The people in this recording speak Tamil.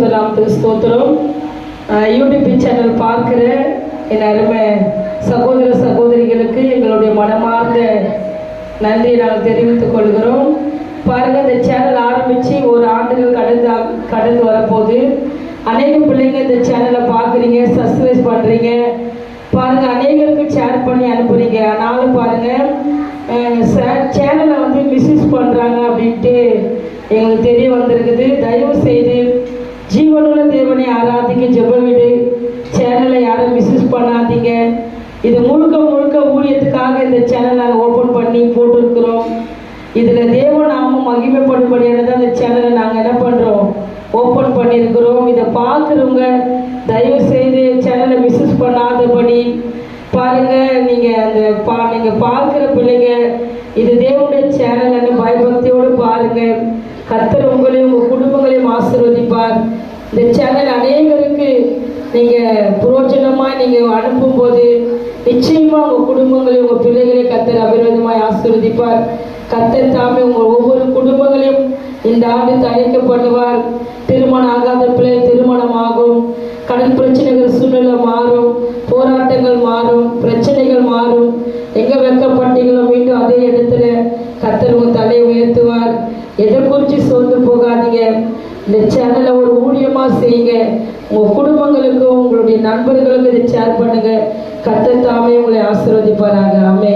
நாமத்துக்கு ஸ்தோத்திரம். யூடியூப் சேனல் பார்க்கிற என் அருமை சகோதர சகோதரிகளுக்கு எங்களுடைய மனமார்ந்த நன்றியை நாங்கள் தெரிவித்துக் கொள்கிறோம். பாருங்கள் இந்த சேனல் ஆரம்பித்து ஒரு ஆண்டுகள் கடந்து கடந்து வரப்போகுது. அநேக பிள்ளைங்க இந்த சேனலை பார்க்குறீங்க சப்ஸ்கிரைப் பண்ணுறீங்க பாருங்கள் அநேகருக்கு ஷேர் பண்ணி அனுப்புகிறீங்க ஆனாலும் பாருங்கள் சேனலை வந்து மிஸ்யூஸ் பண்ணுறாங்க அப்படின்ட்டு எங்களுக்கு தெரிய வந்திருக்குது. தயவு செய்து ஜீவனுள்ள தேவனை ஆராதிங்க ஜெப வீடு சேனலை யாரும் மிஸ்யூஸ் பண்ணாதீங்க. இது முழுக்க முழுக்க ஊழியத்துக்காக இந்த சேனல் நாங்கள் ஓப்பன் பண்ணி போட்டிருக்கிறோம். இதில் தேவ நாமும் மகிமைப்படும்படியான தான் இந்த சேனலை நாங்கள் என்ன பண்ணுறோம் ஓப்பன் பண்ணியிருக்கிறோம். இதை பார்க்குறவங்க தயவு செய்து சேனலை மிஸ்யூஸ் பண்ணாதபடி பாருங்கள் நீங்கள் அந்த பா நீங்கள் பார்க்குற பிள்ளைங்க இது தேவனுடைய சேனல்னு பயபக்தியோடு பாருங்கள் கத்துற உங்களையும் உங்கள் குடும்பங்கள் ஆசீர்வதிப்பார். இந்த சேனல் அநேகருக்கு நீங்கள் புரோஜனமாக நீங்கள் அனுப்பும்போது நிச்சயமாக உங்கள் குடும்பங்களை உங்கள் பிள்ளைகளை கத்தர் அபிரோதமாய் ஆசீர்வதிப்பார். கத்தர் தாமே உங்கள் ஒவ்வொரு குடும்பங்களையும் இந்த ஆண்டு தழைக்க திருமணம் ஆகாத பிள்ளை திருமணம் ஆகும். கடன் பிரச்சனைகள் சூழ்நிலை மாறும். போராட்டங்கள் மாறும். பிரச்சனைகள் மாறும். எங்க வெக்கப்பட்டீங்களோ மீண்டும் அதே இடத்துல கத்தர் உங்கள் தலையை உயர்த்துவார். எதை குறித்து சோர்ந்து போகாதீங்க. இந்த சேனலை ஒரு ஊழியமாக செய்யுங்க. உங்கள் குடும்பங்களுக்கும் உங்களுடைய நண்பர்களுக்கும் இதை ஷேர் பண்ணுங்கள் கத்தத்தாமே உங்களை ஆசீர்வதிப்பாராங்க அமே